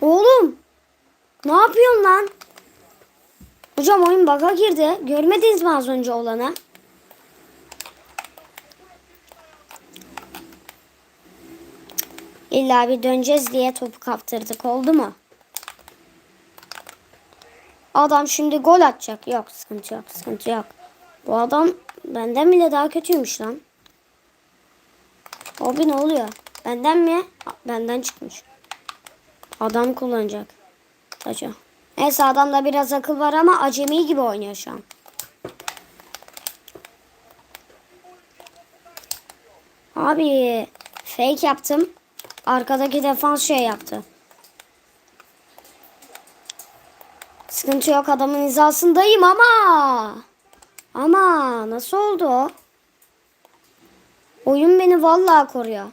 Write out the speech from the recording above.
Oğlum. Ne yapıyorsun lan? Hocam oyun bug'a girdi. Görmediniz mi az önce olanı? İlla bir döneceğiz diye topu kaptırdık. Oldu mu? Adam şimdi gol atacak. Yok sıkıntı yok. Sıkıntı yok. Bu adam benden bile daha kötüymüş lan. Abi ne oluyor? Benden mi? Benden çıkmış. Adam kullanacak. Acı. Neyse adamda biraz akıl var ama acemi gibi oynuyor şu an. Abi fake yaptım. Arkadaki defans şey yaptı. Sıkıntı yok adamın hizasındayım ama. Ama nasıl oldu? Oyun beni vallahi koruyor.